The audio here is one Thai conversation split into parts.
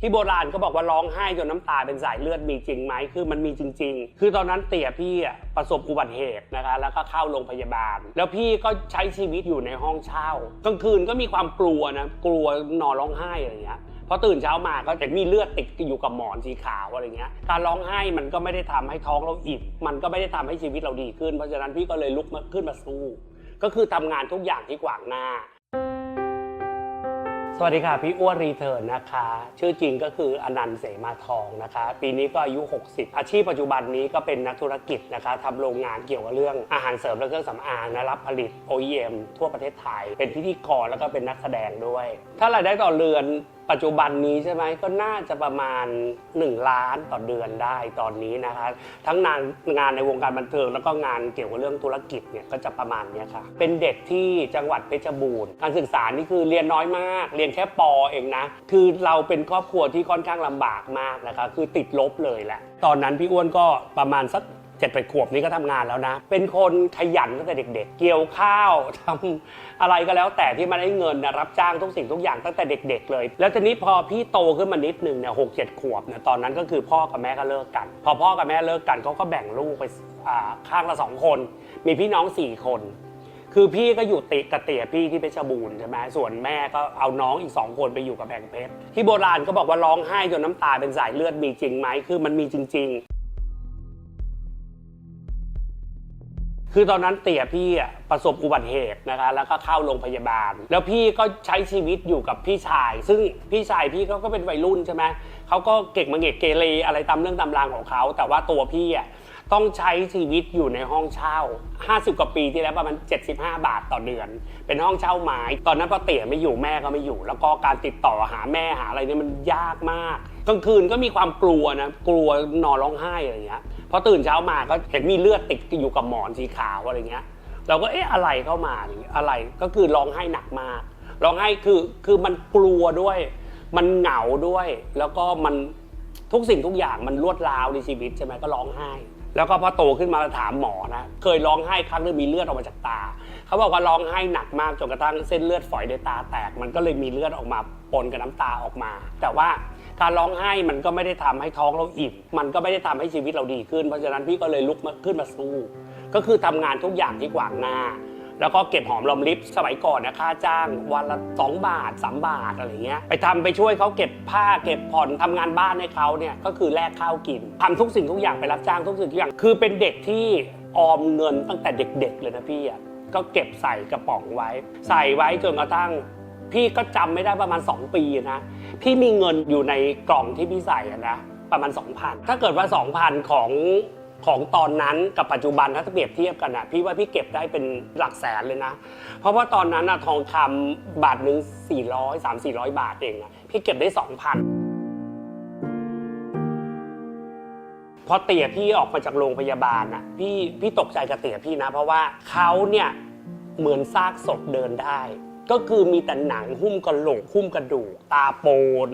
ที่โบราณก็บอกว่าร้องไห้จนน้ำตาเป็นสายเลือดมีจริงไหมคือมันมีจริง ๆ คือตอนนั้นเตี่ยพี่อะประสบอุบัติเหตุนะคะแล้วก็เข้าโรงพยาบาล แล้วพี่ก็ใช้ชีวิตอยู่ในห้องเช่ากลางคืนก็มีความกลัวนะกลัวนอนร้องไห้อะไรเงี้ยพอตื่นเช้ามาก็จะมีเลือดติดอยู่กับหมอนสีขาวอะไรเงี้ย การร้องไห้มันก็ไม่ได้ทำให้ท้องเราอิ่มมันก็ไม่ได้ทำให้ชีวิตเราดีขึ้น เพราะฉะนั้นพี่ก็เลยลุกมาขึ้นมาสู้ ก็คือทำงานทุกอย่างที่ขวางหน้า สวัสดีค่ะ พี่อ้วนรีเทิร์นนะคะ ชื่อจริงก็คืออนันต์เสมาทองนะคะ ปีนี้ก็อายุ 60 อาชีพปัจจุบันนี้ก็เป็นนักธุรกิจนะคะทำโรงงานเกี่ยวกับเรื่องอาหารเสริมและเครื่องสำอางนะรับผลิต OEM ทั่วประเทศไทย เป็นพิธีกรแล้วก็เป็นนักแสดงด้วย ถ้ารายได้ต่อเรือน ปัจจุบันนี้ใช่ไหมก็น่าจะประมาณ 1 ล้านต่อเดือนได้ตอนนี้นะคะทั้งงานงานในวงการบันเทิงแล้วก็งานเกี่ยวกับเรื่องธุรกิจเนี่ยก็จะประมาณนี้ค่ะ เป็นเด็กที่จังหวัดเพชรบูรณ์ การศึกษานี่คือเรียนน้อยมาก เรียนแค่ปอเองนะ คือเราเป็นครอบครัวที่ค่อนข้างลำบากมากนะคะคือติดลบเลยแหละ ตอนนั้นพี่อ้วนก็ประมาณสัก เจ็ดแปดขวบนี้ก็ทำงานแล้วนะ เป็นคนขยันตั้งแต่เด็ก ๆ เกี่ยวข้าวทำอะไรก็แล้วแต่ที่มาได้เงินนะรับจ้างทุกสิ่งทุกอย่างตั้งแต่เด็ก ๆ เลย แล้วทีนี้พอพี่โตขึ้นมานิดนึงเนี่ยหกเจ็ดขวบเนี่ยตอนนั้นก็คือพ่อกับแม่ก็เลิกกัน พอพ่อกับแม่เลิกกันเขาก็แบ่งลูกไปอ่าข้างละสองคน มีพี่น้องสี่คนคือพี่ก็อยู่ติกับเตียพี่ที่เพชรบูรณ์ใช่ไหมส่วนแม่ก็เอาน้องอีกสองคนไปอยู่กับแบงเพชรที่โบราณก็บอกว่าร้องไห้จนน้ำตาเป็นสายเลือดมีจริงไหมคือมันมีจริง ๆ คือตอนนั้นเตี่ยพี่อะประสบอุบัติเหตุนะคะ แล้วก็เข้าโรงพยาบาล แล้วพี่ก็ใช้ชีวิตอยู่กับพี่ชาย ซึ่งพี่ชายพี่เขาก็เป็นวัยรุ่นใช่ไหมเขาก็เก่งมาเกกเกเรอะไรตามเรื่องตามรางของเขา แต่ว่าตัวพี่อะต้องใช้ชีวิตอยู่ในห้องเช่า 50 กว่าปีที่แล้วประมาณ 75 บาทต่อเดือน เป็นห้องเช่าไม้ ตอนนั้นพอเตี่ยไม่อยู่แม่ก็ไม่อยู่ แล้วก็การติดต่อหาแม่หาอะไรเนี่ยมันยากมาก กลางคืนก็มีความกลัวนะ กลัวนอนร้องไห้อะไรอย่างเงี้ย พอตื่นเช้ามาก็เห็นมีเลือดติดอยู่กับหมอนสีขาวอะไรเงี้ย เราก็เอ๊ะอะไรเข้ามาอย่างเงี้ยอะไรก็คือร้องไห้หนักมากร้องไห้คือคือมันกลัวด้วย มันเหงาด้วย แล้วก็มันทุกสิ่งทุกอย่างมันรวดร้าวในชีวิตใช่ไหมก็ร้องไห้ แล้วก็พอโตขึ้นมาถามหมอนะเคยร้องไห้ครั้งหนึงมีเลือดออกมาจากตา เขาบอกว่าร้องไห้หนักมากจนกระทั่งเส้นเลือดฝอยในตาแตก มันก็เลยมีเลือดออกมาปนกับน้ำตาออกมา แต่ว่า การร้องไห้มันก็ไม่ได้ทำให้ท้องเราอิ่ม มันก็ไม่ได้ทำให้ชีวิตเราดีขึ้น เพราะฉะนั้นพี่ก็เลยลุกมาขึ้นมาสู้ ก็คือทำงานทุกอย่างที่ขวางหน้า แล้วก็เก็บหอมรอมริบสมัยก่อนนะค่าจ้าง วันละ 2 บาท 3 บาทอะไรเงี้ย ไปทำไปช่วยเขาเก็บผ้าเก็บผ่อนทำงานบ้านให้เขาเนี่ยก็คือแลกข้าวกินทำทุกสิ่งทุกอย่างไปรับจ้างทุกสิ่งทุกอย่าง คือเป็นเด็กที่ออมเงินตั้งแต่เด็ก ๆ เลยนะพี่อะก็เก็บใส่กระป๋องไว้ ใส่ไว้จนกระทั่ง พี่ก็จำไม่ได้ประมาณ 2 ปีนะ พี่มีเงินอยู่ในกล่องที่พี่ใส่นะประมาณ 2,000 ถ้าเกิดว่า 2,000 ของของตอนนั้นกับปัจจุบันถ้าเปรียบเทียบกันอะพี่ว่าพี่เก็บได้เป็นหลักแสนเลยนะ เพราะว่าตอนนั้นอะทองคำบาทหนึ่ง400 3 400 บาทเองอะพี่เก็บได้ 2,000 พอเตี่ยพี่ออกมาจากโรงพยาบาลน่ะพี่พี่ตกใจกับเตี่ยพี่นะ เพราะว่าเขาเนี่ยเหมือนซากศพเดินได้ ก็คือมีแต่หนังหุ้มกระโหลกหุ้มกระดูกตาโปน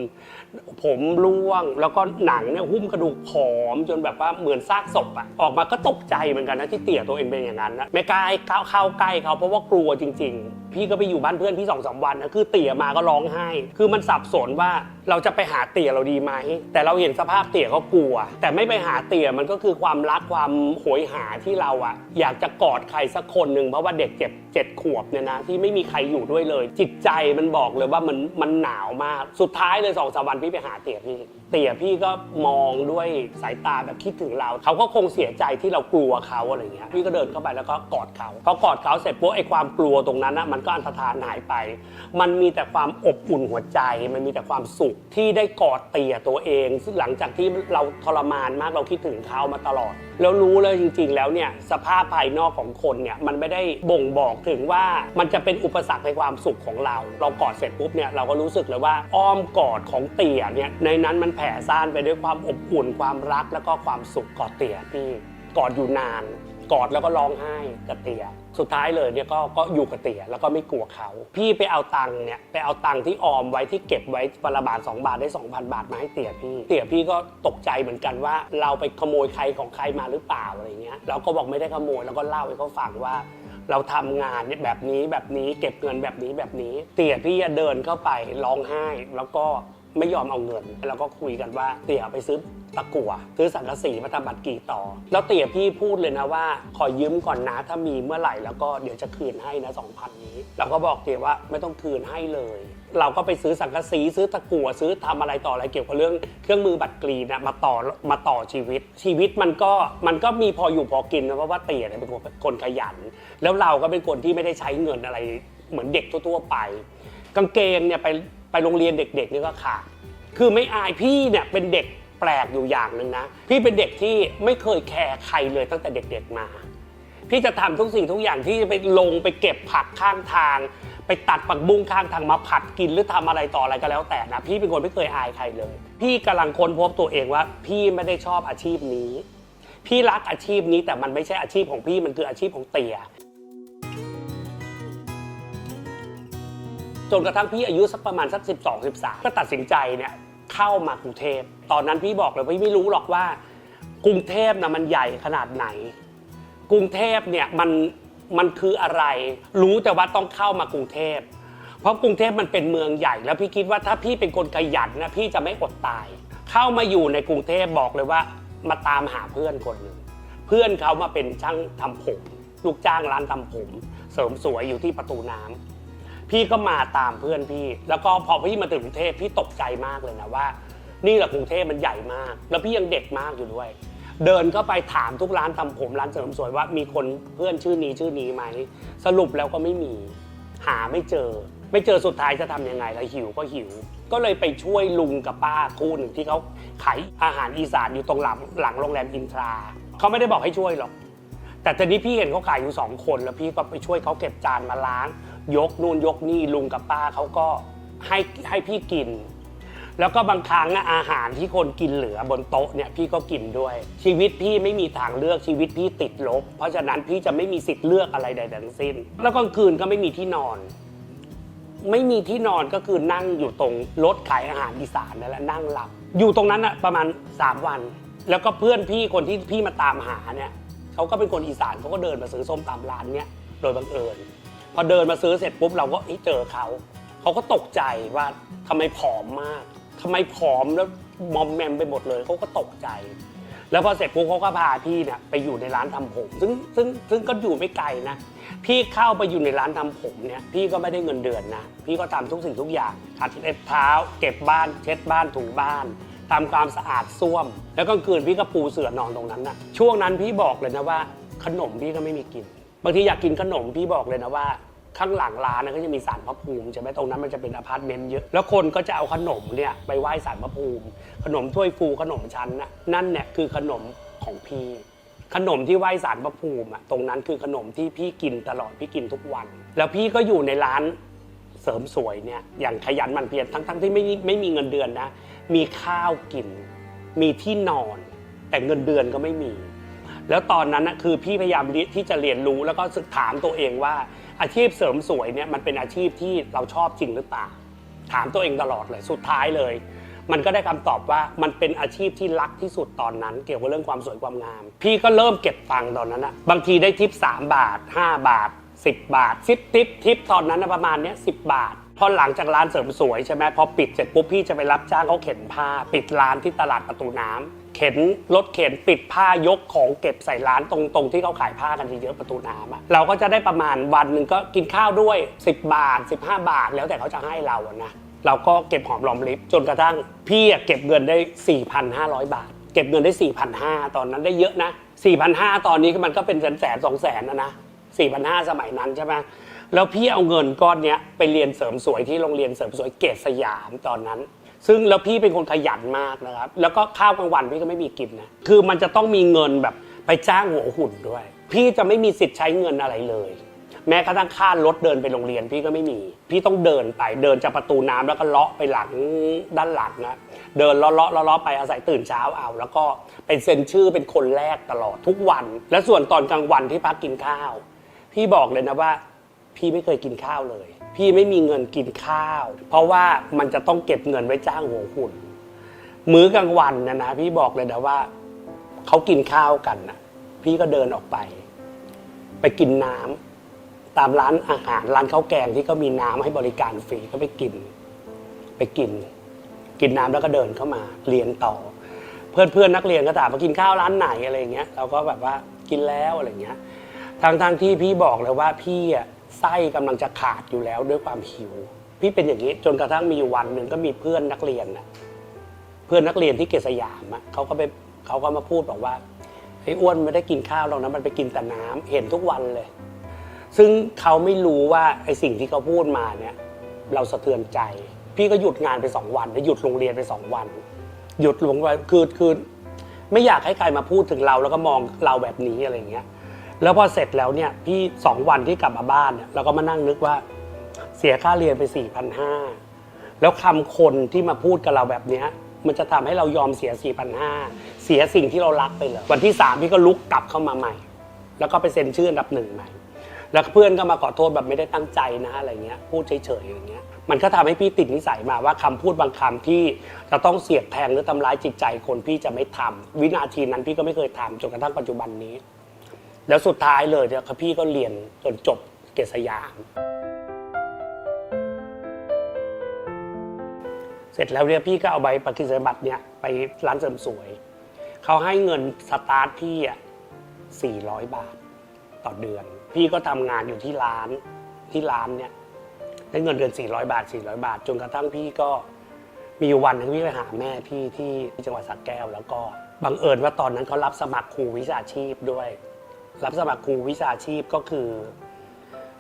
ผมร่วงแล้วก็หนังเนี่ยหุ้มกระดูกผอมจนแบบว่าเหมือนซากศพอะออกมาก็ตกใจเหมือนกันนะที่เตี่ยตัวเองเป็นอย่างนั้นนะไม่กล้าเข้าใกล้เขาเพราะว่ากลัวจริง ๆ พี่ก็ไปอยู่บ้านเพื่อนพี่สองสามวันนะคือเตี่ยมาก็ร้องไห้ คือมันสับสนว่าเราจะไปหาเตี่ยเราดีไหมแต่เราเห็นสภาพเตี่ยเขากลัว แต่ไม่ไปหาเตี่ยมันก็คือความรักความโหยหาที่เราอะอยากจะกอดใครสักคนหนึ่งเพราะว่าเด็กเจ็บเจ็ดขวบเนี่ยนะที่ไม่มีใครอยู่ด้วยเลย จิตใจมันบอกเลยว่ามันมันหนาวมากสุดท้ายเลยสองสามวันพี่ไปหาเตี่ยพี่ เตี่ยพี่ก็มองด้วยสายตาแบบคิดถึงเรา เขาก็คงเสียใจที่เรากลัวเขาอะไรเงี้ย พี่ก็เดินเข้าไปแล้วก็กอดเขาพอกอดเขาเสร็จปุ๊บไอ้ความกลัวตรงนั้นนะมันก็อันตรธานหายไป มันมีแต่ความอบอุ่นหัวใจ มันมีแต่ความสุขที่ได้กอดเตี่ยตัวเอง ซึ่งหลังจากที่เราทรมานมากเราคิดถึงเขามาตลอด แล้วรู้เลยจริง ๆ แล้วเนี่ยสภาพภายนอกของคนเนี่ยมันไม่ได้บ่งบอกถึงว่ามันจะเป็นอุปสรรคในความสุขของเรา เรากอดเสร็จปุ๊บเนี่ยเราก็รู้สึกเลยว่าอ้อมกอดของเตี่ยเนี่ยในนั้นมันแผ่ซ่านไปด้วยความอบอุ่นความรักแล้วก็ความสุขกอดเตี่ยพี่กอดอยู่นาน กอดแล้วก็ร้องไห้กับเตี่ยสุดท้ายเลยเนี่ยก็ก็อยู่กับเตี่ยแล้วก็ไม่กลัวเขา พี่ไปเอาตังค์เนี่ยไปเอาตังค์ที่ออมไว้ที่เก็บไว้วันละบาท2บาทได้ 2,000 บาทมาให้เตี่ยพี่เตี่ยพี่ก็ตกใจเหมือนกันว่า เราไปขโมยใครของใครมาหรือเปล่าอะไรเงี้ยเราก็บอกไม่ได้ขโมยแล้วก็เล่าให้เขาฟังว่าเราทำงานเนี่ยแบบนี้แบบนี้เก็บเงินแบบนี้แบบนี้ เตี่ยพี่เดินเข้าไปร้องไห้แล้วก็ ไม่ยอมเอาเงิน แล้วก็คุยกันว่าเตี่ยไปซื้อตะกั่วซื้อสังกะสีมาทำบัตรกี่ต่อ แล้วเตี่ยพี่พูดเลยนะว่า ขอยืมก่อนนะถ้ามีเมื่อไหร่แล้วก็เดี๋ยวจะคืนให้นะสองพันนี้ เราก็บอกเตี่ยว่าไม่ต้องคืนให้เลย เราก็ไปซื้อสังกะสีซื้อตะกั่วซื้อทำอะไรต่ออะไรเกี่ยวกับเรื่องเครื่องมือบัตรกรีนะมาต่อมาต่อชีวิต ชีวิตมันก็มันก็มีพออยู่พอกินนะเพราะว่าเตี่ยเนี่ยเป็นคนคนขยัน แล้วเราก็เป็นคนที่ไม่ได้ใช้เงินอะไร เหมือนเด็กทั่ว ๆ ไป กางเกงเนี่ยไป ไปโรงเรียนเด็กๆนี่ก็ขาดคือไม่อายพี่เนี่ยเป็นเด็กแปลกอยู่อย่างหนึ่งนะ พี่เป็นเด็กที่ไม่เคยแคร์ใครเลยตั้งแต่เด็กๆมา พี่จะทำทุกสิ่งทุกอย่างที่จะไปลงไปเก็บผักข้างทาง ไปตัดผักบุ้งข้างทางมาผัดกินหรือทำอะไรต่ออะไรก็แล้วแต่นะพี่เป็นคนไม่เคยอายใครเลย พี่กำลังค้นพบตัวเองว่า พี่ไม่ได้ชอบอาชีพนี้ พี่รักอาชีพนี้แต่มันไม่ใช่อาชีพของพี่มันคืออาชีพของเตีย จนกระทั่งพี่อายุสักประมาณสักสิบสองสิบสามก็ตัดสินใจเนี่ยเข้ามากรุงเทพ ตอนนั้นพี่บอกเลยว่าพี่ไม่รู้หรอกว่า กรุงเทพนะมันใหญ่ขนาดไหน กรุงเทพเนี่ยมันมันคืออะไร รู้แต่ว่าต้องเข้ามากรุงเทพ เพราะกรุงเทพมันเป็นเมืองใหญ่ แล้วพี่คิดว่าถ้าพี่เป็นคนขยันนะพี่จะไม่อดตาย เข้ามาอยู่ในกรุงเทพบอกเลยว่า มาตามหาเพื่อนคนหนึ่งเพื่อนเขามาเป็นช่างทำผม ลูกจ้างร้านทำผม เสริมสวยอยู่ที่ประตูน้ำ พี่ก็มาตามเพื่อนพี่ แล้วก็พอพี่มาถึงกรุงเทพพี่ตกใจมากเลยนะว่า นี่แหละกรุงเทพมันใหญ่มาก แล้วพี่ยังเด็กมากอยู่ด้วย เดินเข้าไปถามทุกร้านทำผมร้านเสริมสวยว่ามีคนเพื่อนชื่อนี้ชื่อนี้ไหมสรุปแล้วก็ไม่มี หาไม่เจอ ไม่เจอสุดท้ายจะทำยังไงล่ะหิวก็หิว ก็เลยไปช่วยลุงกับป้าคู่หนึ่งที่เขาขายอาหารอีสานอยู่ตรงหลังหลังโรงแรมอินทราเขาไม่ได้บอกให้ช่วยหรอกแต่ตอนนี้พี่เห็นเขาขายอยู่สองคน แล้วพี่ก็ไปช่วยเขาเก็บจานมาล้าง ยกนู่นยกนี่ลุงกับป้าเขาก็ให้ให้พี่กิน แล้วก็บางครั้งอะอาหารที่คนกินเหลือบนโต๊ะเนี่ยพี่ก็กินด้วย ชีวิตพี่ไม่มีทางเลือกชีวิตพี่ติดลบ เพราะฉะนั้นพี่จะไม่มีสิทธิ์เลือกอะไรใดทั้งสิ้น แล้วกลางคืนก็ไม่มีที่นอน ไม่มีที่นอนก็คือนั่งอยู่ตรงรถขายอาหารอีสานนั่นแหละนั่งหลับ อยู่ตรงนั้นอะประมาณ 3 วัน แล้วก็เพื่อนพี่คนที่พี่มาตามหาเนี่ยเขาก็เป็นคนอีสานเขาก็เดินมาซื้อส้มตำร้านเนี่ยโดยบังเอิญ พอเดินมาซื้อเสร็จปุ๊บเราก็เอ้ยเจอเขาเขาก็ตกใจว่าทำไมผอมมากทำไมผอมแล้วมอมแมมไปหมดเลยเขาก็ตกใจ แล้วพอเสร็จปุ๊บเขาก็พาพี่เนี่ยไปอยู่ในร้านทำผม ซึ่งซึ่งซึ่งก็อยู่ไม่ไกลนะ พี่เข้าไปอยู่ในร้านทำผมเนี่ยพี่ก็ไม่ได้เงินเดือนนะ พี่ก็ทำทุกสิ่งทุกอย่างขัดเล็บเท้า เก็บบ้านเช็ดบ้านถูบ้านทำความสะอาดส้วม แล้วกลางคืนพี่ก็ปูเสื่อนอนตรงนั้นนะช่วงนั้นพี่บอกเลยนะว่า ขนมพี่ก็ไม่มีกิน บางทีอยากกินขนมพี่บอกเลยนะว่า ข้างหลังร้านนะก็จะมีสารพระภูมิใช่ไหมตรงนั้นมันจะเป็นอพาร์ตเมนต์เยอะแล้วคนก็จะเอาขนมเนี่ยไปไหว้สารพระภูมิ ขนมถ้วยฟูขนมชั้นนะนั่นเนี่ยคือขนมของพี่ขนมที่ไหว้สารพระภูมิอะตรงนั้นคือขนมที่พี่กินตลอดพี่กินทุกวัน แล้วพี่ก็อยู่ในร้านเสริมสวยเนี่ยอย่างขยันหมันเพียรทั้งๆที่ไม่ไม่มีเงินเดือนนะ มีข้าวกิน มีที่นอน แต่เงินเดือนก็ไม่มี แล้วตอนนั้นนะคือพี่พยายามที่จะเรียนรู้แล้วก็ศึกถามตัวเองว่า อาชีพเสริมสวยเนี่ยมันเป็นอาชีพที่เราชอบจริงหรือเปล่า ถามตัวเองตลอดเลยสุดท้ายเลย มันก็ได้คำตอบว่ามันเป็นอาชีพที่รักที่สุดตอนนั้น เกี่ยวกับเรื่องความสวยความงาม พี่ก็เริ่มเก็บตังค์ตอนนั้นนะบางทีได้ทิป3บาท 5 บาท 10 บาทซิปทิปทิปตอนนั้นนะประมาณเนี้ยสิบาทพอหลังจากร้านเสริมสวยใช่ไหมพอปิดเสร็จปุ๊บพี่จะไปรับจ้างเขาเข็นผ้า ปิดร้านที่ตลาดประตูน้ำ เข็นรถเข็นปิดผ้ายกของเก็บใส่ร้านตรงตรงที่เขาขายผ้ากันเยอะๆประตูน้ำอะเราก็จะได้ประมาณวันหนึ่งก็กินข้าวด้วย 10 บาท 15 บาท แล้วแต่เขาจะให้เราอะนะเราก็เก็บหอมรอมริบจนกระทั่งพี่เก็บเงินได้ 4,500 บาท เก็บเงินได้ 4,500 ตอนนั้นได้เยอะนะ 4,500 ตอนนี้มันก็เป็นแสนแสนสองแสนนะนะ4,500 สมัยนั้นใช่ไหมแล้วพี่เอาเงินก้อนนี้ไปเรียนเสริมสวยที่โรงเรียนเสริมสวยเกตสยามตอนนั้น ซึ่งแล้วพี่เป็นคนขยันมากนะครับ แล้วก็ข้าวกลางวันพี่ก็ไม่มีกินนะ คือมันจะต้องมีเงินแบบไปจ้างหัวหุ่นด้วย พี่จะไม่มีสิทธิ์ใช้เงินอะไรเลย แม้กระทั่งค่ารถเดินไปโรงเรียนพี่ก็ไม่มี พี่ต้องเดินไปเดินจากประตูน้ำแล้วก็เลาะไปหลังด้านหลังนะ เดินเลาะเลาะเลาะเลาะไปอาศัยตื่นเช้าเอา แล้วก็เป็นเซ็นชื่อเป็นคนแรกตลอดทุกวัน และส่วนตอนกลางวันที่พักกินข้าว พี่บอกเลยนะว่า พี่ไม่เคยกินข้าวเลย พี่ไม่มีเงินกินข้าว เพราะว่ามันจะต้องเก็บเงินไว้จ้างหัวหุ่นมื้อกลางวันนะนะพี่บอกเลยนะว่าเขากินข้าวกันนะพี่ก็เดินออกไป ไปกินน้ำตามร้านอาหารร้านข้าวแกงที่เขามีน้ำให้บริการฟรีก็ไปกิน ไปกิน กินนน้ำแล้วก็เดินเข้ามาเรียนต่อ เพื่อนเพื่อนนักเรียนก็ถามมากินข้าวร้านไหนอะไรอย่างเงี้ยเราก็แบบว่ากินแล้วอะไรเงี้ยทางทางที่พี่บอกเลยว่าพี่อะ ไส้กำลังจะขาดอยู่แล้วด้วยความหิว พี่เป็นอย่างนี้จนกระทั่งมีวันหนึ่งก็มีเพื่อนนักเรียนนะเพื่อนนักเรียนที่เกษยามอะเขาก็ไปเขาก็มาพูดบอกว่าไอ้อ้วนไม่ได้กินข้าวหรอกนะมันไปกินแต่น้ำเห็นทุกวันเลย ซึ่งเขาไม่รู้ว่าไอ้สิ่งที่เขาพูดมาเนี่ยเราสะเทือนใจ พี่ก็หยุดงานไปสองวันหยุดโรงเรียนไปสองวัน หยุดลงไปคือคือไม่อยากให้ใครมาพูดถึงเราแล้วก็มองเราแบบนี้อะไรอย่างเงี้ย แล้วพอเสร็จแล้วเนี่ยพี่สองวันที่กลับมาบ้านเนี่ยเราก็มานั่งนึกว่าเสียค่าเรียนไปสี่พันห้าแล้วคำคนที่มาพูดกับเราแบบเนี้ยมันจะทำให้เรายอมเสียสี่พันห้าเสียสิ่งที่เรารักไปเลย วันที่สามพี่ก็ลุกกลับเข้ามาใหม่ แล้วก็ไปเซ็นชื่ออันดับหนึ่งใหม่ แล้วเพื่อนก็มาขอโทษแบบไม่ได้ตั้งใจนะอะไรเงี้ยพูดเฉยๆอย่างเงี้ยมันก็ทำให้พี่ติดนิสัยมาว่าคำพูดบางคำที่จะต้องเสียดแทงหรือทำร้ายจิตใจคนพี่จะไม่ทำวินาทีนั้นพี่ก็ไม่เคยทำจนกระทั่งปัจจุบันนี้ แล้วสุดท้ายเลยเนี่ยพี่ก็เรียนจนจบเกษยาม เสร็จแล้วเนี่ยพี่ก็เอาใบประกิจบัตรเนี่ยไปร้านเสริมสวย เขาให้เงินสตาร์ทพี่อะ400 บาทต่อเดือน พี่ก็ทำงานอยู่ที่ร้านที่ร้านเนี่ยได้เงินเดือน 400 บาท 400 บาท จนกระทั่งพี่ก็มีวันหนึงพี่ไปหาแม่พี่ที่จังหวัดสระแก้ว แล้วก็บังเอิญว่าตอนนั้นเขารับสมัครครูวิชาชีพด้วย รับสมัครครูวิชาชีพก็คือ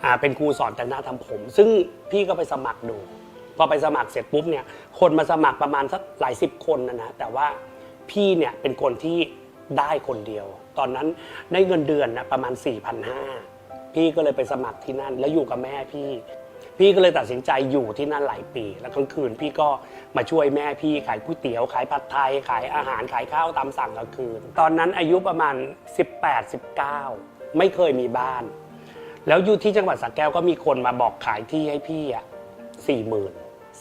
อ่าเป็นครูสอนแต่งหน้าทำผม ซึ่งพี่ก็ไปสมัครดู พอไปสมัครเสร็จปุ๊บเนี่ยคนมาสมัครประมาณสักหลายสิบคนนะนะแต่ว่าพี่เนี่ยเป็นคนที่ได้คนเดียว ตอนนั้นได้เงินเดือนนะประมาณ4 5 0 0พี่ก็เลยไปสมัครที่นั่น แล้วอยู่กับแม่พี่ พี่ก็เลยตัดสินใจอยู่ที่นั่นหลายปี แล้วกลางคืนพี่ก็มาช่วยแม่พี่ขายก๋วยเตี๋ยวขายผัดไทยขายอาหารขายข้าวตามสั่งกลางคืน ตอนนั้นอายุประมาณ 18 19 ไม่เคยมีบ้าน แล้วอยู่ที่จังหวัดสระแก้วก็มีคนมาบอกขายที่ให้พี่อะสี่หมื่น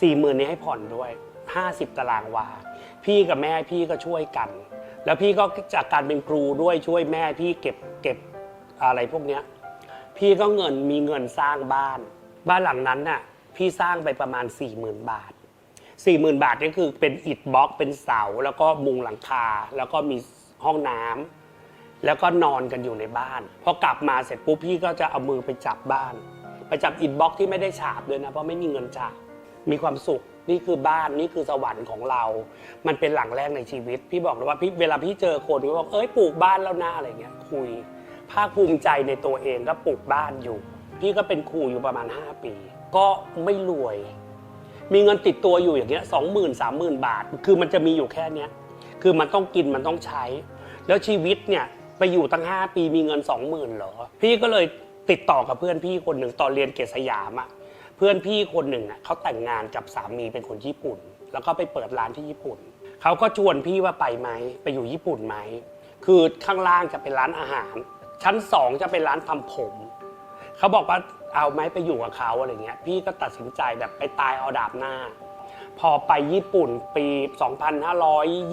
สี่หมื่นนี้ให้ผ่อนด้วยห้าสิบตารางวา พี่กับแม่พี่ก็ช่วยกัน แล้วพี่ก็จากการเป็นครูด้วยช่วยแม่พี่เก็บเก็บอะไรพวกเนี้ยพี่ก็เงินมีเงินสร้างบ้าน บ้านหลังนั้นน่ะพี่สร้างไปประมาณ 4 0,000 บาท 4 0,000 บาทนี่คือเป็นอิฐบล็อกเป็นเสา แล้วก็มุงหลังคา แล้วก็มีห้องน้ำแล้วก็นอนกันอยู่ในบ้านพอกลับมาเสร็จปุ๊บพี่ก็จะเอามือไปจับบ้าน ไปจับอิฐบล็อกที่ไม่ได้ฉาบด้วยนะ เพราะไม่มีเงินฉาบมีความสุขนี่คือบ้านนี่คือสวรรค์ของเรา มันเป็นหลังแรกในชีวิต พี่บอกเลยว่าพี่เวลาพี่เจอคนก็บอกเอ้ยปลูกบ้านแล้วนะอะไรเงี้ยคุย ภาคภูมิใจในตัวเองก็ปลูกบ้านอยู่ พี่ก็เป็นครูอยู่ประมาณ 5 ปี ก็ไม่รวย มีเงินติดตัวอยู่อย่างเงี้ยสองหมื่นสามหมื่นบาท คือมันจะมีอยู่แค่เนี้ยคือมันต้องกินมันต้องใช้ แล้วชีวิตเนี่ยไปอยู่ตั้ง 5 ปีมีเงิน 20,000เหรอ พี่ก็เลยติดต่อกับเพื่อนพี่คนหนึ่งตอนเรียนเกษยามอะเพื่อนพี่คนหนึ่งอะเขาแต่งงานกับสามีเป็นคนญี่ปุ่น แล้วก็ไปเปิดร้านที่ญี่ปุ่นเขาก็ชวนพี่ว่าไปไหมไปอยู่ญี่ปุ่นไหมคือข้างล่างจะเป็นร้านอาหาร ชั้นสองจะเป็นร้านทำผม เขาบอกว่าเอาไหมไปอยู่กับเขาอะไรเงี้ย พี่ก็ตัดสินใจแบบไปตายเอาดาบหน้า พอไปญี่ปุ่นปี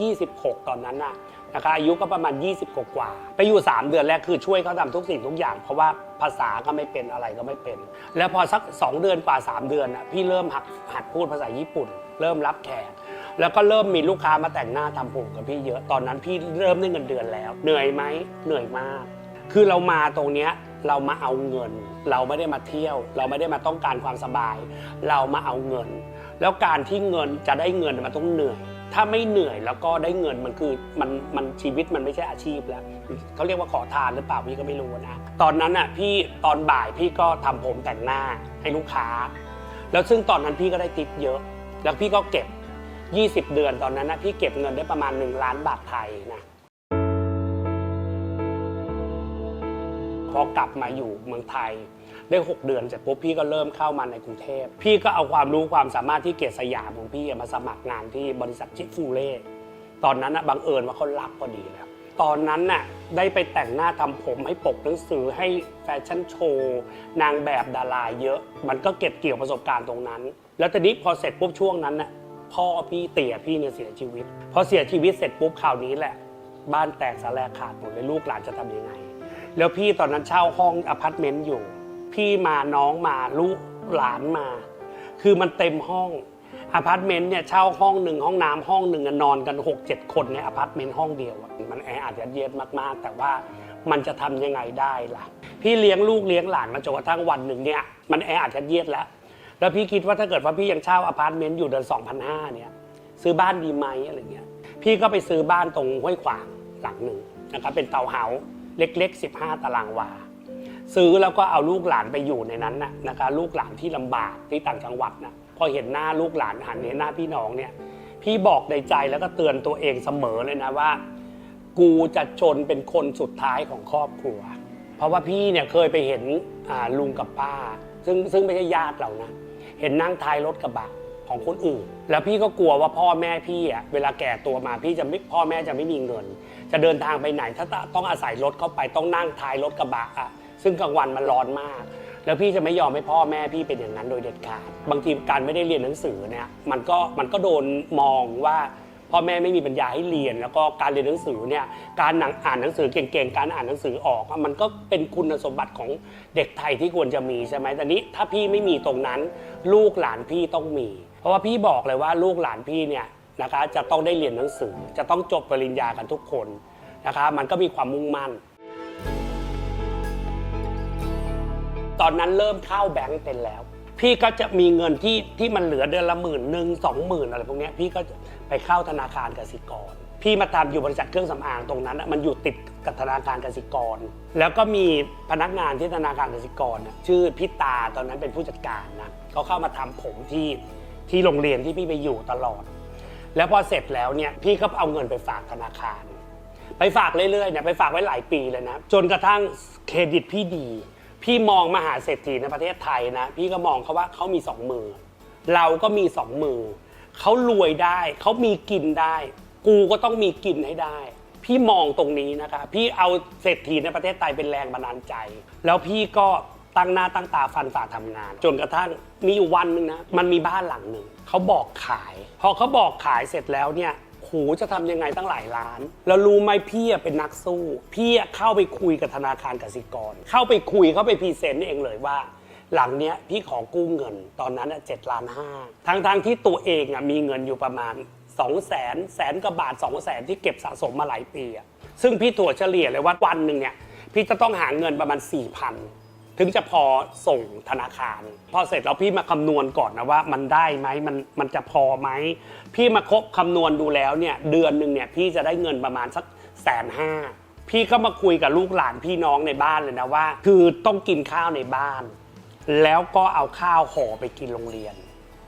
2526 ตอนนั้นน่ะนะคะอายุก็ประมาณ 20 กว่ากว่าไปอยู่ 3 เดือนแรกคือช่วยเขาทำทุกสิ่งทุกอย่าง เพราะว่าภาษาก็ไม่เป็นอะไรก็ไม่เป็น แล้วพอสัก 2 เดือนกว่า 3 เดือนน่ะพี่เริ่มหัดหัดพูดภาษาญี่ปุ่น เริ่มรับแขกแล้วก็เริ่มมีลูกค้ามาแต่งหน้าทำผมกับพี่เยอะตอนนั้นพี่เริ่มได้เงินเดือนแล้ว เหนื่อยไหมเหนื่อยมาก คือเรามาตรงเนี้ย เรามาเอาเงิน เราไม่ได้มาเที่ยว เราไม่ได้มาต้องการความสบาย เรามาเอาเงิน แล้วการที่เงินจะได้เงินมันต้องเหนื่อย ถ้าไม่เหนื่อยแล้วก็ได้เงินมันคือมันมันชีวิตมันไม่ใช่อาชีพแล้วเขาเรียกว่าขอทานหรือเปล่าพี่ก็ไม่รู้นะตอนนั้นอะพี่ตอนบ่ายพี่ก็ทำผมแต่งหน้าให้ลูกค้า แล้วซึ่งตอนนั้นพี่ก็ได้ติปเยอะ แล้วพี่ก็เก็บ 20 เดือนตอนนั้นนะพี่เก็บเงินได้ประมาณ1ล้านบาทไทยนะ พอกลับมาอยู่เมืองไทย ได้ 6 เดือนเสร็จปุ๊บพี่ก็เริ่มเข้ามาในกรุงเทพ พี่ก็เอาความรู้ความสามารถที่เกียรติสยามของพี่มาสมัครงานที่บริษัทชิฟูเล่ตอนนั้นนะบังเอิญว่าเขารับพอดีแล้วตอนนั้นน่ะได้ไปแต่งหน้าทำผมให้ปกหนังสือให้แฟชั่นโชว์นางแบบดาราเยอะ มันก็เก็บเกี่ยวประสบการณ์ตรงนั้น แล้วตอนนี้พอเสร็จปุ๊บช่วงนั้นน่ะพ่อพี่เตี่ยพี่เนี่ยเสียชีวิต พอเสียชีวิตเสร็จปุ๊บคราวนี้แหละ บ้านแตกสลายขาดหมดเลยลูกหลานจะทำยังไง แล้วพี่ตอนนั้นเช่าห้องอพาร์ตเมนต์อยู่ พี่มาน้องมาลูกหลานมา คือมันเต็มห้องอพาร์ตเมนต์เนี่ยเช่าห้องหนึ่งห้องน้ำห้องหนึ่งนอนกัน 6 7 คนในอพาร์ตเมนต์ห้องเดียว มันแออัดยัดเยียดมากๆ แต่ว่ามันจะทำยังไงได้ล่ะ พี่เลี้ยงลูกเลี้ยงหลานมาจนกระทั่งวันหนึ่งเนี่ยมันแออัดยัดเยียดแล้ว แล้วพี่คิดว่าถ้าเกิดว่าพี่ยังเช่าอพาร์ตเมนต์อยู่เดือน2,500เนี่ยซื้อบ้านดีไหมอะไรเงี้ยพี่ก็ไปซื้อบ้านตรงห้วยขวางหลังหนึ่งนะครับเป็นเตาเฮาส์ เล็ก ๆ 15 ตารางวา ซื้อแล้วก็เอาลูกหลานไปอยู่ในนั้นนะนะคะลูกหลานที่ลำบากที่ต่างจังหวัดนะพอเห็นหน้าลูกหลานหันเห็นหน้าพี่น้องเนี่ยพี่บอกในใจแล้วก็เตือนตัวเองเสมอเลยนะว่า กูจะจนเป็นคนสุดท้ายของครอบครัว เพราะว่าพี่เนี่ยเคยไปเห็นลุงกับป้า ซึ่งซึ่งไม่ใช่ญาติเรานะเห็นนั่งท้ายรถกระบะของคนอื่น แล้วพี่ก็กลัวว่าพ่อแม่พี่อะเวลาแก่ตัวมาพี่จะไม่พ่อแม่จะไม่มีเงิน จะเดินทางไปไหน ถ้าต้องอาศัยรถเข้าไปต้องนั่งท้ายรถกระบะอะซึ่งกลางวันมันร้อนมาก แล้วพี่จะไม่ยอมให้พ่อแม่พี่เป็นอย่างนั้นโดยเด็ดขาด บางทีการไม่ได้เรียนหนังสือเนี่ยมันก็มันก็โดนมองว่าพ่อแม่ไม่มีปัญญาให้เรียน แล้วก็การเรียนหนังสือเนี่ยการหนังอ่านหนังสือเก่งๆ การอ่านหนังสือออกอะมันก็เป็นคุณสมบัติของเด็กไทยที่ควรจะมีใช่ไหมแต่นี้ถ้าพี่ไม่มีตรงนั้น ลูกหลานพี่ต้องมี เพราะว่าพี่บอกเลยว่าลูกหลานพี่เนี่ย นะคะจะต้องได้เรียนหนังสือ จะต้องจบปริญญากันทุกคนนะคะมันก็มีความมุ่งมั่น ตอนนั้นเริ่มเข้าแบงก์เป็นแล้ว พี่ก็จะมีเงินที่ที่มันเหลือเดือนละหมื่นหนึ่งสองหมื่นอะไรพวกนี้พี่ก็ไปเข้าธนาคารกสิกรพี่มาทำอยู่บริษัทเครื่องสำอางตรงนั้นมันอยู่ติดกับธนาคารกสิกร แล้วก็มีพนักงานที่ธนาคารกสิกรชื่อพี่ตาตอนนั้นเป็นผู้จัดการนะเขาเข้ามาทำผมที่ที่โรงเรียนที่พี่ไปอยู่ตลอด แล้วพอเสร็จแล้วเนี่ยพี่ก็เอาเงินไปฝากธนาคาร ไปฝากเรื่อยๆเนี่ยไปฝากไว้หลายปีเลยนะ จนกระทั่งเครดิตพี่ดี พี่มองมหาเศรษฐีในประเทศไทยนะ พี่ก็มองเขาว่าเขามีสองมือ เราก็มีสองมือ เขารวยได้ เขามีกินได้ กูก็ต้องมีกินให้ได้ พี่มองตรงนี้นะคะ พี่เอาเศรษฐีในประเทศไทยเป็นแรงบันดาลใจ แล้วพี่ก็ ตั้งหน้าตั้งตาฟันฝ่าทำงาน จนกระทั่งมีอยู่วันหนึ่งนะมันมีบ้านหลังหนึ่งเขาบอกขาย พอเขาบอกขายเสร็จแล้วเนี่ยโหจะทำยังไงตั้งหลายล้าน แล้วรู้ไหมพี่อะเป็นนักสู้ พี่อะเข้าไปคุยกับธนาคารกสิกร เข้าไปคุยเข้าไปพรีเซนต์เองเลยว่า หลังเนี้ยพี่ขอกู้เงินตอนนั้นอะเจ็ดล้านห้าทั้งทงๆที่ตัวเองอะมีเงินอยู่ประมาณ2องแสนแสนกว่าบาท2องแสนที่เก็บสะสมมาหลายปีอะซึ่งพี่ถั่วเฉลี่ยเลยว่าวันหนึ่งเนี่ยพี่จะต้องหาเงินประมาณ4ี่พัน ถึงจะพอส่งธนาคาร พอเสร็จแล้วพี่มาคำนวณก่อนนะว่ามันได้ไหมมันมันจะพอไหมพี่มาครบคำนวณดูแล้วเนี่ยเดือนหนึ่งเนี่ยพี่จะได้เงินประมาณสักแสนห้าพี่ก็มาคุยกับลูกหลานพี่น้องในบ้านเลยนะว่า คือต้องกินข้าวในบ้าน แล้วก็เอาข้าวห่อไปกินโรงเรียน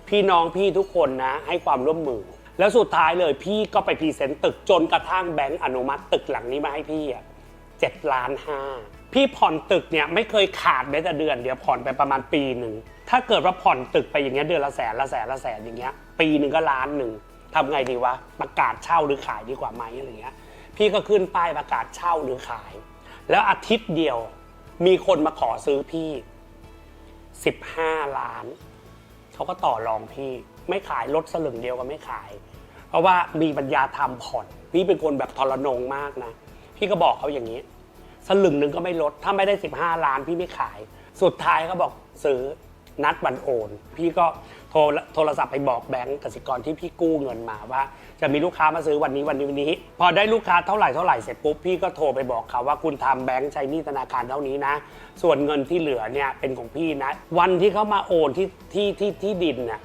พี่น้องพี่ทุกคนนะให้ความร่วมมือ แล้วสุดท้ายเลยพี่ก็ไปพรีเซนต์ตึกจนกระทั่งแบงก์อนุมัติตึกหลังนี้มาให้พี่อะเจ็ดล้านห้า พี่ผ่อนตึกเนี่ยไม่เคยขาดแม้แต่เดือนเดียวผ่อนไปประมาณปีหนึ่ง ถ้าเกิดว่าผ่อนตึกไปอย่างเงี้ยเดือนละแสนละแสนละแสนอย่างเงี้ยปีหนึ่งก็ล้านหนึ่งทำไงดีวะประกาศเช่าหรือขายดีกว่าไหมอะไรเงี้ยพี่ก็ขึ้นป้ายประกาศเช่าหรือขาย แล้วอาทิตย์เดียวมีคนมาขอซื้อพี่ 15 ล้านเขาก็ต่อรองพี่ ไม่ขายลดสลึงเดียวก็ไม่ขาย เพราะว่ามีปัญญาทำผ่อน พี่เป็นคนแบบทรนงมากนะ พี่ก็บอกเขาอย่างนี้ สลึงหนึ่งก็ไม่ลด ถ้าไม่ได้ 15 ล้านพี่ไม่ขาย สุดท้ายเขาบอกซื้อนัดวันโอน พี่ก็โทรโทรศัพท์ไปบอกแบงก์กสิกรที่พี่กู้เงินมาว่า จะมีลูกค้ามาซื้อวันนี้วันนี้วันนี้ พอได้ลูกค้าเท่าไหร่เท่าไหร่เสร็จปุ๊บพี่ก็โทรไปบอกเขาว่าคุณทำแบงก์ใช้นี้ธนาคารเท่านี้นะ ส่วนเงินที่เหลือเนี่ยเป็นของพี่นะ วันที่เขามาโอนที่ที่ที่ที่ดินน่ะ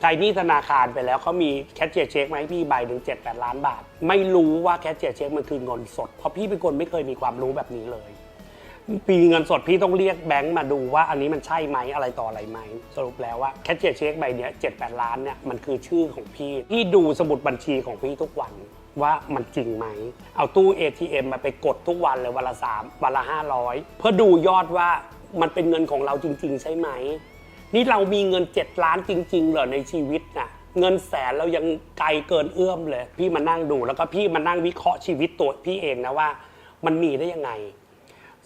ใช้หนี้ธนาคารไปแล้วเขามีแคชเชียร์เช็คมาให้พี่ใบหนึ่งเจ็ดแปดล้านบาท ไม่รู้ว่าแคชเชียร์เช็คมันคือเงินสด เพราะพี่เป็นคนไม่เคยมีความรู้แบบนี้เลย ปีเงินสดพี่ต้องเรียกแบงก์มาดูว่าอันนี้มันใช่ไหมอะไรต่ออะไรไหมสรุปแล้วว่าแคชเชียร์เช็คใบเนี้ยเจ็ดแปดล้านเนี่ยมันคือชื่อของพี่พี่ดูสมุดบัญชีของพี่ทุกวันว่ามันจริงไหม เอาตู้ ATM มาไปกดทุกวันเลยวันละสามวันละห้าร้อยเพื่อดูยอดว่ามันเป็นเงินของเราจริง ๆ ใช่ไหม นี่เรามีเงิน 7 ล้านจริง ๆ เหรอในชีวิตน่ะเงินแสนเรายังไกลเกินเอื้อมเลย พี่มานั่งดูแล้วก็พี่มานั่งวิเคราะห์ชีวิตตัวพี่เองนะว่า มันมีได้ยังไง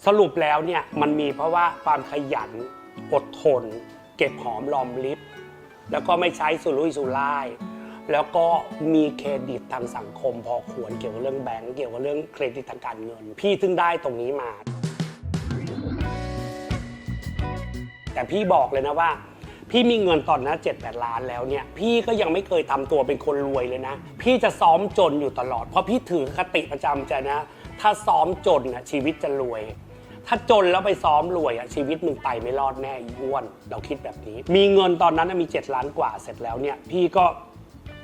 สรุปแล้วเนี่ยมันมีเพราะว่าความขยันอดทน เก็บหอมรอมริบแล้วก็ไม่ใช้สุรุ่ยสุร่าย แล้วก็มีเครดิตทางสังคมพอควรเกี่ยวกับเรื่องแบงก์เกี่ยวกับเรื่องเครดิตทางการเงิน พี่ถึงได้ตรงนี้มา แต่พี่บอกเลยนะว่า พี่มีเงินตอนนั้นเจ็ดแปดล้านแล้วเนี่ย พี่ก็ยังไม่เคยทำตัวเป็นคนรวยเลยนะ พี่จะซ้อมจนอยู่ตลอด เพราะพี่ถือคติประจำใจนะ ถ้าซ้อมจนนะชีวิตจะรวย ถ้าจนแล้วไปซ้อมรวยอะชีวิตมึงไปไม่รอดแน่อีอ้วน เราคิดแบบนี้ มีเงินตอนนั้นนะมี 7 ล้านกว่าเสร็จแล้วเนี่ย พี่ก็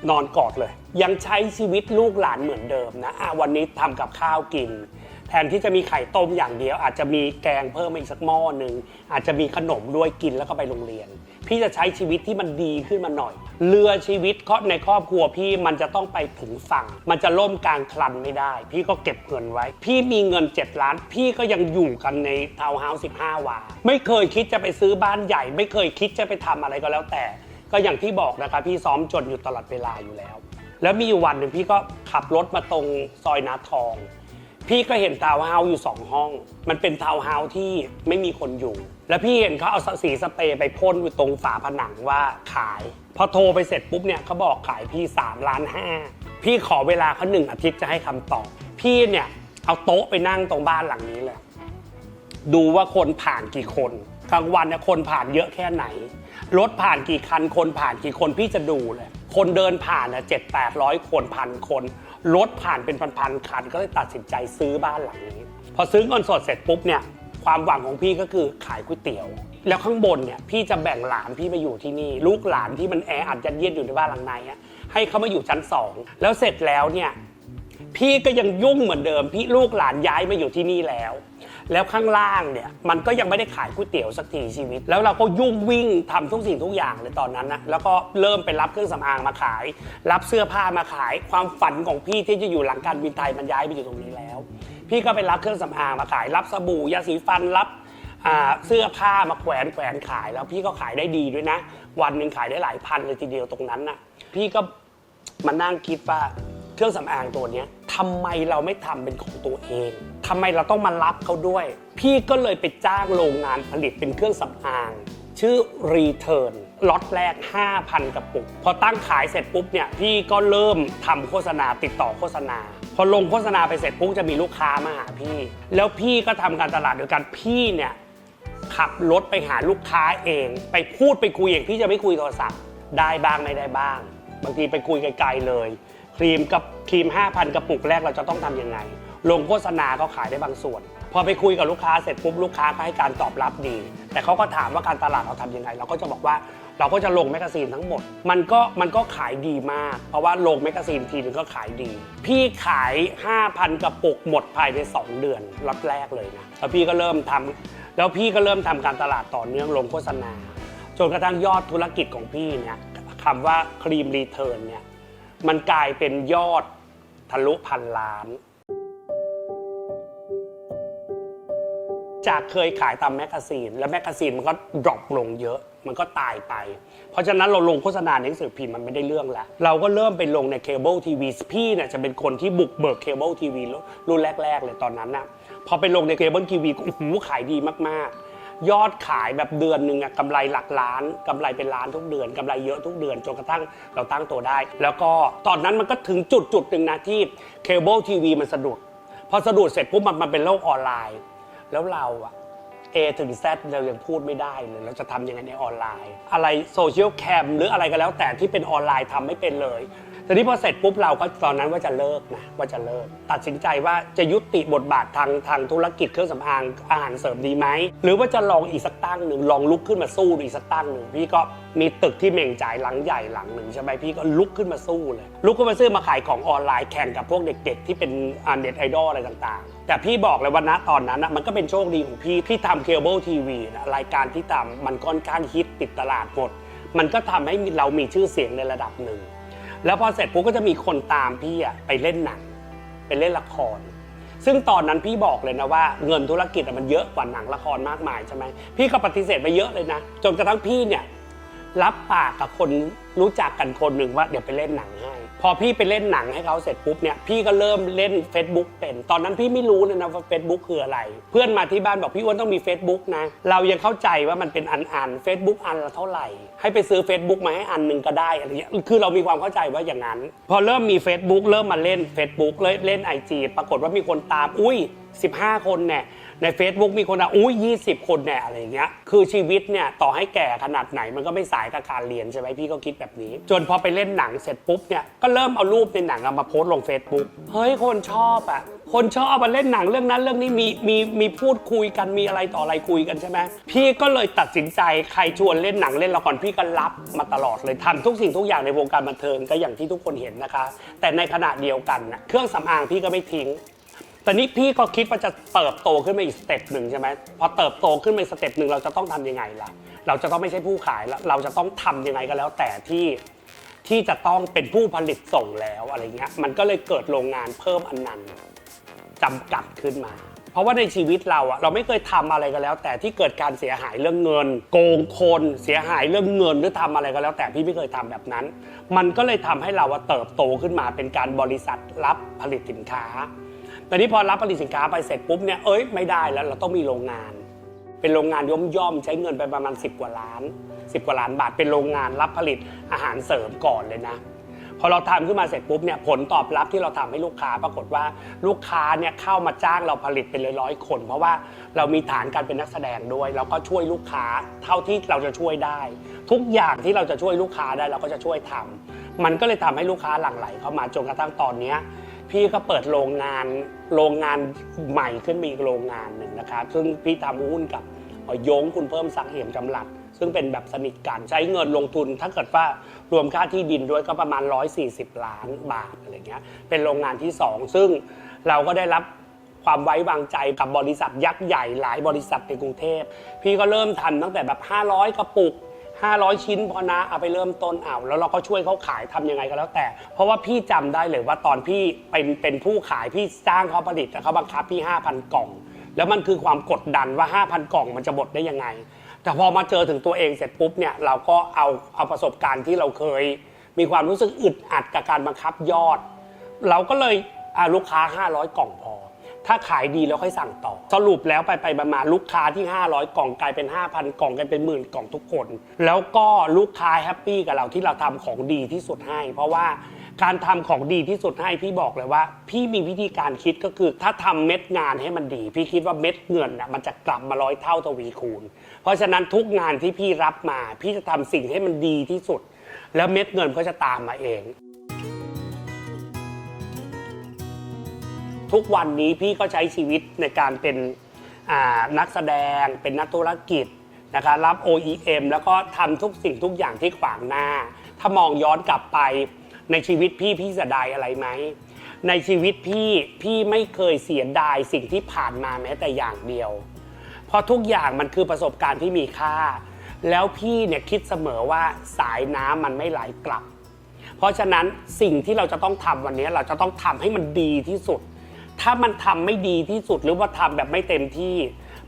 นอนกอดเลย ยังใช้ชีวิตลูกหลานเหมือนเดิมนะอะวันนี้ทำกับข้าวกิน แทนที่จะมีไข่ต้มอย่างเดียว อาจจะมีแกงเพิ่มมาอีกสักหม้อหนึ่งอาจจะมีขนมด้วยกินแล้วก็ไปโรงเรียน พี่จะใช้ชีวิตที่มันดีขึ้นมาหน่อย เรือชีวิตในครอบครัวพี่มันจะต้องไปถึงฝั่ง มันจะล่มกลางคลันไม่ได้ พี่ก็เก็บเงินไว้ พี่มีเงิน 7 ล้าน พี่ก็ยังอยู่กันในทาวน์เฮาส์15 วา ไม่เคยคิดจะไปซื้อบ้านใหญ่ ไม่เคยคิดจะไปทำอะไรก็แล้วแต่ ก็อย่างที่บอกนะคะพี่ซ้อมจนอยู่ตลอดเวลาอยู่แล้ว แล้วมีวันหนึ่งพี่ก็ขับรถมาตรงซอยนาทอง พี่ก็เห็นทาวน์เฮาส์อยู่สองห้อง มันเป็นทาวน์เฮาส์ที่ไม่มีคนอยู่ แล้วพี่เห็นเขาเอาสีสเปรย์ไปพ่นอยู่ตรงฝาผนังว่าขาย พอโทรไปเสร็จปุ๊บเนี่ยเขาบอกขายพี่3ล้านห้าพี่ขอเวลาเขาหนึ่งอาทิตย์จะให้คำตอบ พี่เนี่ยเอาโต๊ะไปนั่งตรงบ้านหลังนี้เลย ดูว่าคนผ่านกี่คนกลางวันเนี่ยคนผ่านเยอะแค่ไหน รถผ่านกี่คันคนผ่านกี่คนพี่จะดูเลย คนเดินผ่านน่ะเจ็ดแปดร้อยคนพันคน รถผ่านเป็นพันๆคันก็เลยตัดสินใจซื้อบ้านหลังนี้ พอซื้อเงินสดเสร็จปุ๊บเนี่ยความหวังของพี่ก็คือขายก๋วยเตี๋ยว แล้วข้างบนเนี่ยพี่จะแบ่งหลานพี่มาอยู่ที่นี่ ลูกหลานที่มันแออัดยัดเยียดอยู่ในบ้านหลังในอะให้เขามาอยู่ชั้นสองแล้วเสร็จแล้วเนี่ยพี่ก็ยังยุ่งเหมือนเดิม พี่ลูกหลานย้ายมาอยู่ที่นี่แล้ว แล้วข้างล่างเนี่ยมันก็ยังไม่ได้ขายก๋วยเตี๋ยวสักทีชีวิต แล้วเราก็ยุ่งวิ่งทำทุกสิ่งทุกอย่างเลยตอนนั้นนะแล้วก็เริ่มไปรับเครื่องสำอางมาขาย รับเสื้อผ้ามาขาย ความฝันของพี่ที่จะอยู่หลังการบินไทยมันย้ายไปอยู่ตรงนี้แล้ว พี่ก็ไปรับเครื่องสำอางมาขาย รับสบู่ยาสีฟันรับอ่าเสื้อผ้ามาแขวนแขวนขาย แล้วพี่ก็ขายได้ดีด้วยนะ วันหนึ่งขายได้หลายพันเลยทีเดียวตรงนั้นน่ะพี่ก็มานั่งคิดว่าเครื่องสำอางตัวเนี้ยทำไมเราไม่ทำเป็นของตัวเอง ทำไมเราต้องมารับเขาด้วย พี่ก็เลยไปจ้างโรงงานผลิตเป็นเครื่องสำอาง ชื่อ Return ล็อตแรก 5,000 กระปุก พอตั้งขายเสร็จปุ๊บเนี่ย พี่ก็เริ่มทำโฆษณาติดต่อโฆษณา พอลงโฆษณาไปเสร็จปุ๊บจะมีลูกค้ามาหาพี่ แล้วพี่ก็ทำการตลาดโดยการพี่เนี่ยขับรถไปหาลูกค้าเอง ไปพูดไปคุยเองพี่จะไม่คุยโทรศัพท์ ได้บ้างไม่ได้บ้าง บางทีไปคุยไกลๆเลย ครีมกับครีม 5,000 กระปุกแรกเราจะต้องทำยังไง ลงโฆษณาก็ขายได้บางส่วน พอไปคุยกับลูกค้าเสร็จปุ๊บลูกค้าก็ให้การตอบรับดี แต่เขาก็ถามว่าการตลาดเราทำยังไง เราก็จะบอกว่าเราก็จะลงแมกกาซีนทั้งหมด มันก็มันก็ขายดีมาก เพราะว่าลงแมกกาซีนทีนึงก็ขายดี พี่ขาย 5,000 กระปุกหมดภายใน 2 เดือนล็อตแรกเลยนะแล้วพี่ก็เริ่มทำแล้วพี่ก็เริ่มทำการตลาดต่อเนื่องลงโฆษณาจนกระทั่งยอดธุรกิจของพี่เนี่ยคำว่าครีมรีเทิร์นเนี่ยมันกลายเป็นยอดทะลุพันล้าน จากเคยขายตามแมกกาซีน แล้วแมกกาซีนมันก็ดรอปลงเยอะ มันก็ตายไป เพราะฉะนั้นเราลงโฆษณาในหนังสือพิมพ์มันไม่ได้เรื่องล้วเราก็เริ่มไปลงในเคเบิลทีวีพี่เนี่ยจะเป็นคนที่บุกเบิกเคเบิลทีวีรุ่นแรก ๆ เลยตอนนั้นน่ะพอไปลงในเคเบิลทีวีโอ้โหขายดีมากๆยอดขายแบบเดือนหนึ่งอะกำไรหลักล้านกำไรเป็นล้านทุกเดือนกำไรเยอะทุกเดือนจนกระทั่งเราตั้งตัวได้ แล้วก็ตอนนั้นมันก็ถึงจุดจุดๆหนึ่งนะที่เคเบิลทีวีมันสะดุดพอสะดุดเสร็จปุ๊บมันมันเป็นโลกออนไลน์ แล้วเราอะ A ถึง Z เรายังพูดไม่ได้เลย เราจะทำยังไงในออนไลน์ อะไรโซเชียลแคมหรืออะไรก็แล้วแต่ที่เป็นออนไลน์ทำไม่เป็นเลย ทีนี้พอเสร็จปุ๊บเราก็ตอนนั้นว่าจะเลิกนะว่าจะเลิก ตัดสินใจว่าจะยุติบทบาททางทางธุรกิจเครื่องสำอางอาหารเสริมดีไหมหรือว่าจะลองอีกสักตั้งหนึ่งลองลุกขึ้นมาสู้อีกสักตั้งหนึ่งพี่ก็มีตึกที่เม่งจ่ายหลังใหญ่หลังหนึ่งใช่ไหมพี่ก็ลุกขึ้นมาสู้เลยลุกขึ้นมาซื้อมาขายของออนไลน์แข่งกับพวกเด็ก ๆ ที่เป็นเน็ตไอดอลอะไรต่างๆ แต่พี่บอกเลยว่าณตอนนั้นนะมันก็เป็นโชคดีของพี่ที่ทำเคเบิลทีวีนะรายการที่ทำมันค่อนข้างฮิตติดตลาดหมดมันก็ทำให้เรามีชื่อเสียงในระดับหนึ่ง แล้วพอเสร็จปุ๊บก็จะมีคนตามพี่อะไปเล่นหนังไปเล่นละคร ซึ่งตอนนั้นพี่บอกเลยนะว่าเงินธุรกิจอะมันเยอะกว่าหนังละครมากมายใช่ไหมพี่ก็ปฏิเสธไปเยอะเลยนะ จนกระทั่งพี่เนี่ยรับปากกับคนรู้จักกันคนหนึ่งว่าเดี๋ยวไปเล่นหนังให้ พอพี่ไปเล่นหนังให้เขาเสร็จปุ๊บเนี่ยพี่ก็เริ่มเล่น Facebook เป็น ตอนนั้นพี่ไม่รู้เลยนะว่า Facebook คืออะไร เพื่อนมาที่บ้านบอกพี่อ้วนต้องมี Facebook นะ เรายังเข้าใจว่ามันเป็นอันอัน Facebook อันละเท่าไหร่ ให้ไปซื้อ Facebook มาให้อันหนึ่งก็ได้อะไรเงี้ยคือเรามีความเข้าใจว่าอย่างนั้น พอเริ่มมี Facebook เริ่มมาเล่น Facebook เล่นเล่น IG ปรากฏว่ามีคนตามอุ้ย 15 คนเนี่ย ใน Facebook มีคนอะอุ้ย20คนเนี่ยอะไรเงี้ยคือชีวิตเนี่ยต่อให้แก่ขนาดไหนมันก็ไม่สายกับการเรียนใช่ไหมพี่ก็คิดแบบนี้ จนพอไปเล่นหนังเสร็จปุ๊บเนี่ยก็เริ่มเอารูปในหนังเอามาโพสต์ลง Facebook เฮ้ยคนชอบอะคนชอบมาเล่นหนังเรื่องนั้นเรื่องนี้มีมีมีพูดคุยกันมีอะไรต่ออะไรคุยกันใช่ไหมพี่ก็เลยตัดสินใจใครชวนเล่นหนังเล่นละครพี่ก็รับมาตลอดเลยทำทุกสิ่งทุกอย่างในวงการบันเทิงก็อย่างที่ทุกคนเห็นนะคะ แต่ในขณะเดียวกันน่ะเครื่องสำอางพี่ก็ไม่ทิ้ง แต่นี้พี่ก็คิดว่าจะเติบโตขึ้นมาอีกสเต็ปหนึ่งใช่ไหมพอเติบโตขึ้นมาอีกสเต็ปหนึ่งเราจะต้องทำยังไงล่ะ เราจะต้องไม่ใช่ผู้ขายแล้วเราจะต้องทำยังไงก็แล้ว แต่ที่ที่จะต้องเป็นผู้ผลิตส่งแล้วอะไรเงี้ยมันก็เลยเกิดโรงงานเพิ่มอันนั้นจำกัดขึ้นมา เพราะว่าในชีวิตเราอะเราไม่เคยทำอะไรก็แล้ว แต่ที่เกิดการเสียหายเรื่องเงิน โกงคนเสียหายเรื่องเงินหรือทำอะไรก็แล้ว แต่พี่ไม่เคยทำแบบนั้น มันก็เลยทำให้เราอะเติบโตขึ้นมาเป็นการบริษัทรับผลิตสินค้า แต่นี้พอรับผลิตสินค้าไปเสร็จปุ๊บเนี่ยเอ้ยไม่ได้แล้วเราต้องมีโรงงาน เป็นโรงงานย่อมย่อมๆใช้เงินไปประมาณ 10 กว่าล้าน 10 กว่าล้านบาทเป็นโรงงานรับผลิตอาหารเสริมก่อนเลยนะพอเราทำขึ้นมาเสร็จปุ๊บเนี่ยผลตอบรับที่เราทำให้ลูกค้าปรากฏว่าลูกค้าเนี่ยเข้ามาจ้างเราผลิตเป็นร้อยๆคน เพราะว่าเรามีฐานการเป็นนักแสดงด้วย เราก็ช่วยลูกค้าเท่าที่เราจะช่วยได้ ทุกอย่างที่เราจะช่วยลูกค้าได้เราก็จะช่วยทำมันก็เลยทำให้ลูกค้าหลั่งไหลเข้ามาจนกระทั่งตอนเนี้ย พี่ก็เปิดโรงงานโรงงานใหม่ขึ้นมีโรงงานหนึ่งนะครับ ซึ่งพี่ทำหุ้นกับยงคุณเพิ่มสักดิ์เหมจำหลัด ซึ่งเป็นแบบสนิทกันใช้เงินลงทุน ถ้าเกิดว่ารวมค่าที่ดินด้วยก็ประมาณ 140 ล้านบาทอะไรเงี้ยเป็นโรงงานที่ 2 ซึ่งเราก็ได้รับความไว้วางใจกับบริษัทยักษ์ใหญ่หลายบริษัทในกรุงเทพ พี่ก็เริ่มทำตั้งแต่แบบ 500 กระปุก 500 ชิ้นพอนะเอาไปเริ่มต้นเอาแล้วเราก็ช่วยเขาขายทำยังไงก็แล้วแต่ เพราะว่าพี่จำได้เลยว่าตอนพี่เป็นเป็นผู้ขายพี่จ้างเขาผลิตแต่เขาบังคับพี่ 5,000 กล่อง แล้วมันคือความกดดันว่า 5,000 กล่องมันจะหมดได้ยังไง แต่พอมาเจอถึงตัวเองเสร็จปุ๊บเนี่ยเราก็เอาเอาประสบการณ์ที่เราเคย มีความรู้สึกอึดอัดกับการบังคับยอด เราก็เลยลูกค้า 500 กล่องพอ ถ้าขายดีแล้วค่อยสั่งต่อ สรุปแล้วไปไปมาลูกค้าที่ 500 กล่องกลายเป็น 5,000 กล่องกลายเป็นหมื่นกล่องทุกคน แล้วก็ลูกค้าแฮปปี้กับเราที่เราทำของดีที่สุดให้ เพราะว่าการทำของดีที่สุดให้พี่บอกเลยว่า พี่มีวิธีการคิดก็คือ ถ้าทำเม็ดงานให้มันดี พี่คิดว่าเม็ดเงินน่ะมันจะกลับมาร้อยเท่าทวีคูณ เพราะฉะนั้นทุกงานที่พี่รับมา พี่จะทำสิ่งให้มันดีที่สุด แล้วเม็ดเงินก็จะตามมาเอง ทุกวันนี้พี่ก็ใช้ชีวิตในการเป็นนักแสดง เป็นนักธุรกิจนะคะรับ OEM แล้วก็ทำทุกสิ่งทุกอย่างที่ขวางหน้า ถ้ามองย้อนกลับไปในชีวิตพี่พี่เสียดายอะไรไหม ในชีวิตพี่พี่ไม่เคยเสียดายสิ่งที่ผ่านมาแม้แต่อย่างเดียว เพราะทุกอย่างมันคือประสบการณ์ที่มีค่า แล้วพี่เนี่ยคิดเสมอว่าสายน้ำมันไม่ไหลกลับ เพราะฉะนั้นสิ่งที่เราจะต้องทำวันนี้เราจะต้องทำให้มันดีที่สุด ถ้ามันทำไม่ดีที่สุดหรือว่าทำแบบไม่เต็มที่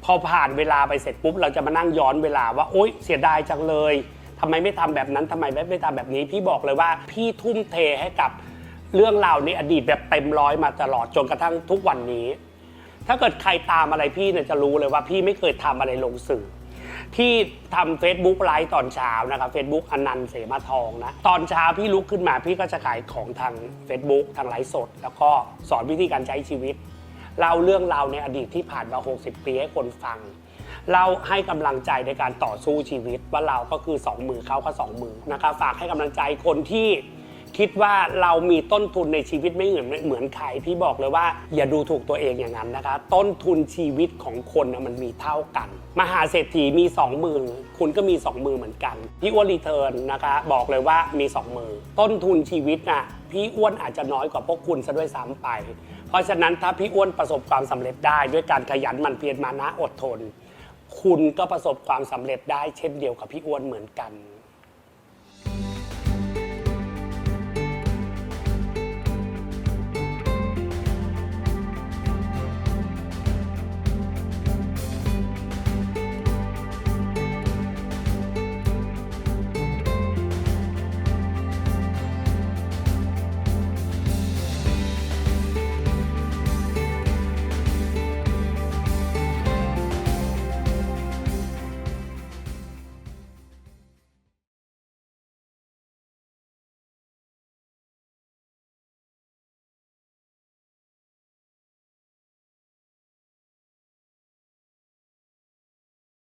พอผ่านเวลาไปเสร็จปุ๊บ เราจะมานั่งย้อนเวลาว่าโอ๊ยเสียดายจังเลยทำไมไม่ทำแบบนั้นทำไมไม่ไม่ทำแบบนี้ พี่บอกเลยว่าพี่ทุ่มเทให้กับเรื่องราวในอดีตแบบเต็มร้อยมาตลอดจนกระทั่งทุกวันนี้ ถ้าเกิดใครตามอะไรพี่เนี่ยจะรู้เลยว่าพี่ไม่เคยทำอะไรลงสื่อ ที่ทำ Facebook ไลฟ์ตอนเช้านะครับ Facebook อนันต์เสมาทองนะ ตอนเช้าพี่ลุกขึ้นมาพี่ก็จะขายของทาง Facebook ทางไลฟ์สด แล้วก็สอนวิธีการใช้ชีวิตเล่าเรื่องราวในอดีตที่ผ่านมา 60 ปีให้คนฟังเราให้กำลังใจในการต่อสู้ชีวิตว่าเราก็คือ 2 มือเขาก็ 2 มือนะครับฝากให้กำลังใจคนที่ คิดว่าเรามีต้นทุนในชีวิตไม่เหมือนเหมือนใครพี่บอกเลยว่า อย่าดูถูกตัวเองอย่างนั้นนะคะ ต้นทุนชีวิตของคนนะมันมีเท่ากัน มหาเศรษฐีมีสองมือ คุณก็มีสองมือเหมือนกัน พี่อ้วนรีเทิร์นนะคะ บอกเลยว่ามีสองมือ ต้นทุนชีวิตนะพี่อ้วนอาจจะน้อยกว่าพวกคุณซะด้วยซ้ำไป เพราะฉะนั้นถ้าพี่อ้วนประสบความสำเร็จได้ ด้วยการขยันหมั่นเพียรมานะอดทน คุณก็ประสบความสำเร็จได้เช่นเดียวกับพี่อ้วนเหมือนกัน